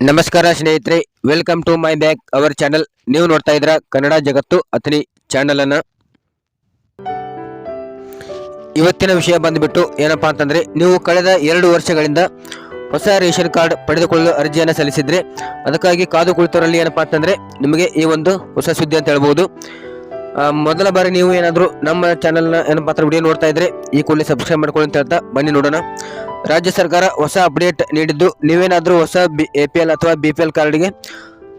ನಮಸ್ಕಾರ ಸ್ನೇಹಿತರೆ welcome to my back our channel ನೀವು ನೋಡ್ತಾ ಇದ್ರ ಕನ್ನಡ ಜಗತ್ತು ಅಥನಿ ಚಾನಲ್ ಅನ್ನ. ಇವತ್ತಿನ ವಿಷಯ ಬಂದ್ಬಿಟ್ಟು ಏನಪ್ಪಾ ಅಂತಂದ್ರೆ, ನೀವು ಕಳೆದ ಎರಡು ವರ್ಷಗಳಿಂದ ಹೊಸ ರೇಷನ್ ಕಾರ್ಡ್ ಪಡೆದುಕೊಳ್ಳಲು ಅರ್ಜಿಯನ್ನು ಸಲ್ಲಿಸಿದ್ರೆ, ಅದಕ್ಕಾಗಿ ಕಾದು ಕುಳಿತವರಲ್ಲಿ ಏನಪ್ಪಾ ಅಂತಂದ್ರೆ, ನಿಮಗೆ ಈ ಒಂದು ಹೊಸ ಸುದ್ದಿ ಅಂತ ಹೇಳ್ಬೋದು. ಮೊದಲ ಬಾರಿ ನೀವು ಏನಾದರೂ ನಮ್ಮ ಚಾನಲ್ನ ಏನಪ್ಪಾ ವಿಡಿಯೋ ನೋಡ್ತಾ ಇದ್ರೆ, ಈ ಕೂಡಲೇ ಸಬ್ಸ್ಕ್ರೈಬ್ ಮಾಡ್ಕೊಳ್ಳಿ ಅಂತ ಹೇಳ್ತಾ ಬನ್ನಿ ನೋಡೋಣ. ರಾಜ್ಯ ಸರ್ಕಾರ ಹೊಸ ಅಪ್ಡೇಟ್ ನೀಡಿದ್ದು, ನೀವೇನಾದರೂ ಹೊಸ ಬಿ ಎ ಪಿ ಎಲ್ ಅಥವಾ ಬಿ ಪಿ ಎಲ್ ಕಾರ್ಡ್ಗೆ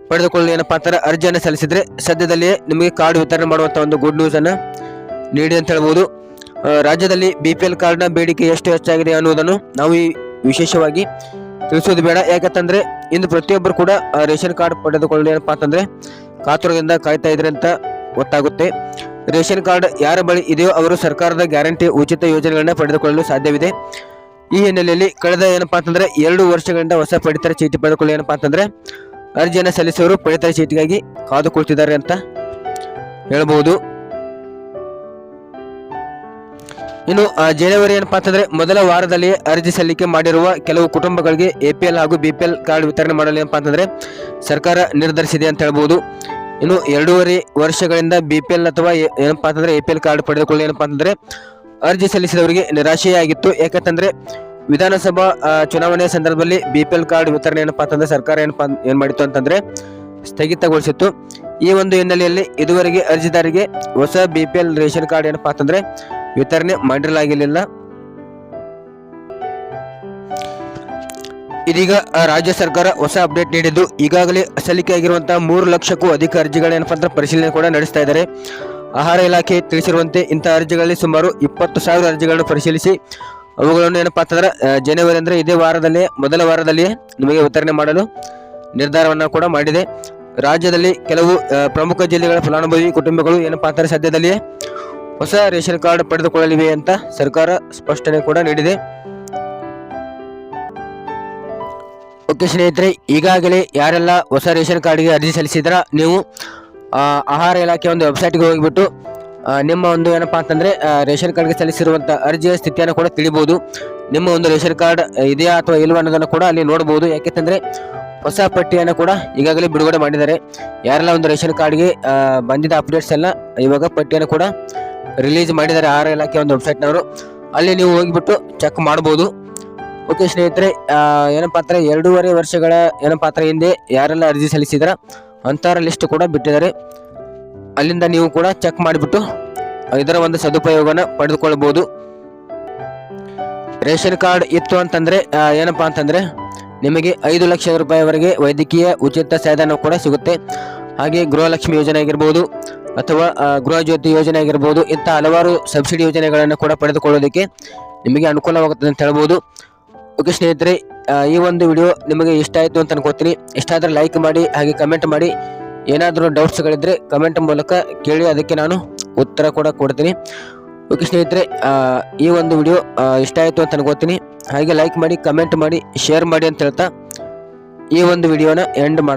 ಪಡೆದುಕೊಳ್ಳಲು ಏನಪ್ಪ ಅಂತಾರೆ ಅರ್ಜಿಯನ್ನು ಸಲ್ಲಿಸಿದರೆ ಸದ್ಯದಲ್ಲಿಯೇ ನಿಮಗೆ ಕಾರ್ಡ್ ವಿತರಣೆ ಮಾಡುವಂಥ ಒಂದು ಗುಡ್ ನ್ಯೂಸನ್ನು ನೀಡಿ ಅಂತ ಹೇಳ್ಬೋದು. ರಾಜ್ಯದಲ್ಲಿ ಬಿ ಪಿ ಎಲ್ ಕಾರ್ಡ್ನ ಬೇಡಿಕೆ ಎಷ್ಟು ಹೆಚ್ಚಾಗಿದೆ ಅನ್ನೋದನ್ನು ನಾವು ಈ ವಿಶೇಷವಾಗಿ ತಿಳಿಸೋದು ಬೇಡ. ಯಾಕಂತಂದರೆ ಇಂದು ಪ್ರತಿಯೊಬ್ಬರು ಕೂಡ ರೇಷನ್ ಕಾರ್ಡ್ ಪಡೆದುಕೊಳ್ಳಲು ಏನಪ್ಪ ಅಂತಂದರೆ ಕಾತುರದಿಂದ ಕಾಯ್ತಾ ಇದ್ರೆ ಅಂತ ಗೊತ್ತಾಗುತ್ತೆ. ರೇಷನ್ ಕಾರ್ಡ್ ಯಾರ ಬಳಿ ಇದೆಯೋ ಅವರು ಸರ್ಕಾರದ ಗ್ಯಾರಂಟಿ ಉಚಿತ ಯೋಜನೆಗಳನ್ನ ಪಡೆದುಕೊಳ್ಳಲು ಸಾಧ್ಯವಿದೆ. ಈ ಹಿನ್ನೆಲೆಯಲ್ಲಿ ಕಳೆದ ಏನಪ್ಪ ಅಂತಂದ್ರೆ ಎರಡು ವರ್ಷಗಳಿಂದ ಹೊಸ ಪಡಿತರ ಚೀಟಿ ಪಡೆದುಕೊಳ್ಳಿ ಏನಪ್ಪಾ ಅಂತಂದ್ರೆ ಅರ್ಜಿಯನ್ನು ಸಲ್ಲಿಸುವವರು ಪಡಿತರ ಚೀಟಿಗಾಗಿ ಕಾದು ಕುಳಿತಿದ್ದಾರೆ ಅಂತ ಹೇಳಬಹುದು ಇನ್ನು ಜನವರಿ ಏನಪ್ಪಾ ಅಂತಂದ್ರೆ ಮೊದಲ ವಾರದಲ್ಲಿ ಅರ್ಜಿ ಸಲ್ಲಿಕೆ ಮಾಡಿರುವ ಕೆಲವು ಕುಟುಂಬಗಳಿಗೆ ಎಪಿಎಲ್ ಹಾಗೂ ಬಿಪಿಎಲ್ ಕಾರ್ಡ್ ವಿತರಣೆ ಮಾಡಲು ಏನಪ್ಪಾ ಅಂತಂದ್ರೆ ಸರ್ಕಾರ ನಿರ್ಧರಿಸಿದೆ ಅಂತ ಹೇಳಬಹುದು ಇನ್ನು, ಎರಡೂವರೆ ವರ್ಷಗಳಿಂದ ಬಿಪಿಎಲ್ ಅಥವಾ ಏನಪ್ಪಾ ಅಂತಂದ್ರೆ ಎಪಿಎಲ್ ಕಾರ್ಡ್ ಪಡೆದುಕೊಳ್ಳಿ ಏನಪ್ಪಾ ಅಂತಂದ್ರೆ ಅರ್ಜಿ ಸಲ್ಲಿಸಿದವರಿಗೆ ನಿರಾಶೆಯಾಗಿತ್ತು. ಯಾಕಂತಂದ್ರೆ ವಿಧಾನಸಭಾ ಆ, ಚುನಾವಣೆ ಸಂದರ್ಭದಲ್ಲಿ ಬಿಪಿಎಲ್ ಕಾರ್ಡ್ ವಿತರಣೆ ಏನಪ್ಪಾ ಅಂತಂದ್ರೆ ಸರ್ಕಾರ ಏನಪ್ಪಾ ಏನ್ ಮಾಡಿತ್ತು ಅಂತಂದ್ರೆ ಸ್ಥಗಿತಗೊಳಿಸಿತ್ತು. ಈ ಒಂದು ಹಿನ್ನೆಲೆಯಲ್ಲಿ ಇದುವರೆಗೆ ಅರ್ಜಿದಾರರಿಗೆ ಹೊಸ ಬಿಪಿಎಲ್ ರೇಷನ್ ಕಾರ್ಡ್ ಏನಪ್ಪಾ ಅಂತಂದ್ರೆ ವಿತರಣೆ ಮಾಡಿರಲಾಗಿರಲಿಲ್ಲ. ಇದೀಗ ರಾಜ್ಯ ಸರ್ಕಾರ ಹೊಸ ಅಪ್ಡೇಟ್ ನೀಡಿದ್ದು ಈಗಾಗಲೇ ಸಲ್ಲಿಕೆಯಾಗಿರುವಂತಹ ಮೂರು ಲಕ್ಷಕ್ಕೂ ಅಧಿಕ ಅರ್ಜಿಗಳೇನಪ್ಪ ಪರಿಶೀಲನೆ ಕೂಡ ನಡೆಸ್ತಾ ಇದ್ದಾರೆ. ಆಹಾರ ಇಲಾಖೆ ತಿಳಿಸಿರುವಂತೆ ಇಂಥ ಅರ್ಜಿಗಳಲ್ಲಿ ಸುಮಾರು ಇಪ್ಪತ್ತು ಸಾವಿರ ಅರ್ಜಿಗಳನ್ನು ಪರಿಶೀಲಿಸಿ ಅವುಗಳನ್ನು ಏನಪ್ಪಾ ಅಂತಂದ್ರೆ ಜನವರಿ ಅಂದರೆ ಇದೇ ವಾರದಲ್ಲಿ, ಮೊದಲ ವಾರದಲ್ಲಿಯೇ ನಿಮಗೆ ವಿತರಣೆ ಮಾಡಲು ನಿರ್ಧಾರವನ್ನು ಕೂಡ ಮಾಡಿದೆ. ರಾಜ್ಯದಲ್ಲಿ ಕೆಲವು ಪ್ರಮುಖ ಜಿಲ್ಲೆಗಳ ಫಲಾನುಭವಿ ಕುಟುಂಬಗಳು ಏನಪ್ಪಾ ಅಂತಾರೆ ಸದ್ಯದಲ್ಲಿಯೇ ಹೊಸ ರೇಷನ್ ಕಾರ್ಡ್ ಪಡೆದುಕೊಳ್ಳಲಿವೆ ಅಂತ ಸರ್ಕಾರ ಸ್ಪಷ್ಟನೆ ಕೂಡ ನೀಡಿದೆ. ಓಕೆ ಸ್ನೇಹಿತರೆ, ಈಗಾಗಲೇ ಯಾರೆಲ್ಲ ಹೊಸ ರೇಷನ್ ಕಾರ್ಡ್ಗೆ ಅರ್ಜಿ ಸಲ್ಲಿಸಿದ್ರ, ನೀವು ಆಹಾರ ಇಲಾಖೆ ಒಂದು ವೆಬ್ಸೈಟ್ಗೆ ಹೋಗಿಬಿಟ್ಟು ನಿಮ್ಮ ಒಂದು ಏನಪ್ಪಾ ಅಂತಂದರೆ ರೇಷನ್ ಕಾರ್ಡ್ಗೆ ಸಲ್ಲಿಸಿರುವಂಥ ಅರ್ಜಿಯ ಸ್ಥಿತಿಯನ್ನು ಕೂಡ ತಿಳಿಬೋದು. ನಿಮ್ಮ ಒಂದು ರೇಷನ್ ಕಾರ್ಡ್ ಇದೆಯಾ ಅಥವಾ ಇಲ್ವಾ ಅನ್ನೋದನ್ನು ಕೂಡ ಅಲ್ಲಿ ನೋಡ್ಬೋದು. ಯಾಕೆಂತಂದರೆ, ಹೊಸ ಪಟ್ಟಿಯನ್ನು ಕೂಡ ಈಗಾಗಲೇ ಬಿಡುಗಡೆ ಮಾಡಿದ್ದಾರೆ. ಯಾರೆಲ್ಲ ಒಂದು ರೇಷನ್ ಕಾರ್ಡ್ಗೆ ಬಂದಿದ್ದ ಅಪ್ಡೇಟ್ಸ್ ಎಲ್ಲ ಇವಾಗ ಪಟ್ಟಿಯನ್ನು ಕೂಡ ರಿಲೀಸ್ ಮಾಡಿದ್ದಾರೆ ಆಹಾರ ಇಲಾಖೆ ಒಂದು ವೆಬ್ಸೈಟ್ನವರು ಅಲ್ಲಿ ನೀವು ಹೋಗಿಬಿಟ್ಟು ಚೆಕ್ ಮಾಡ್ಬೋದು. ಓಕೆ ಸ್ನೇಹಿತರೆ ಏನಪ್ಪ ಅಂದ್ರೆ ಎರಡೂವರೆ ವರ್ಷಗಳ ಏನಪ್ಪಾ ಅಂದರೆ ಹಿಂದೆ ಯಾರೆಲ್ಲ ಅರ್ಜಿ ಸಲ್ಲಿಸಿದ್ರ ಅಂತರ ಲಿಸ್ಟ್ ಕೂಡ ಬಿಟ್ಟಿದ್ದಾರೆ. ಅಲ್ಲಿಂದ ನೀವು ಕೂಡ ಚೆಕ್ ಮಾಡಿಬಿಟ್ಟು, ಇದರ ಒಂದು ಸದುಪಯೋಗನ ಪಡೆದುಕೊಳ್ಳಬಹುದು ರೇಷನ್ ಕಾರ್ಡ್ ಇತ್ತು ಅಂತಂದ್ರೆ ಏನಪ್ಪ ಅಂತಂದ್ರೆ, ನಿಮಗೆ ಐದು ಲಕ್ಷ ರೂಪಾಯಿವರೆಗೆ ವೈದ್ಯಕೀಯ ಉಚಿತ ಸಹಾಯಧನ ಕೂಡ ಸಿಗುತ್ತೆ. ಹಾಗೆ ಗೃಹಲಕ್ಷ್ಮಿ ಯೋಜನೆ ಆಗಿರ್ಬೋದು, ಅಥವಾ ಗೃಹಜ್ಯೋತಿ ಗೃಹ ಜ್ಯೋತಿ ಯೋಜನೆ ಆಗಿರ್ಬೋದು, ಇಂಥ ಹಲವಾರು ಸಬ್ಸಿಡಿ ಯೋಜನೆಗಳನ್ನು ಕೂಡ ಪಡೆದುಕೊಳ್ಳೋದಕ್ಕೆ ನಿಮಗೆ ಅನುಕೂಲವಾಗುತ್ತದೆ ಅಂತ ಹೇಳ್ಬೋದು. ಓಕೆ ಸ್ನೇಹಿತರೆ ಈ ಒಂದು ವಿಡಿಯೋ ನಿಮಗೆ ಇಷ್ಟ ಆಯಿತು ಅಂತ ಅನ್ಕೋತೀನಿ. ಇಷ್ಟ ಆದರೆ ಲೈಕ್ ಮಾಡಿ, ಹಾಗೆ ಕಮೆಂಟ್ ಮಾಡಿ. ಏನಾದರೂ ಡೌಟ್ಸ್ಗಳಿದ್ದರೆ ಕಮೆಂಟ್ ಮೂಲಕ ಕೇಳಿ, ಅದಕ್ಕೆ ನಾನು ಉತ್ತರ ಕೂಡ ಕೊಡ್ತೀನಿ. ಓಕೆ ಸ್ನೇಹಿತರೆ ಈ ಒಂದು ವಿಡಿಯೋ ಇಷ್ಟ ಆಯಿತು ಅಂತ ಅನ್ಕೋತೀನಿ. ಹಾಗೆ ಲೈಕ್ ಮಾಡಿ ಕಮೆಂಟ್ ಮಾಡಿ ಶೇರ್ ಮಾಡಿ ಅಂತ ಹೇಳ್ತಾ ಈ ಒಂದು ವಿಡಿಯೋನ ಎಂಡ್ ಮಾಡ್ತೀನಿ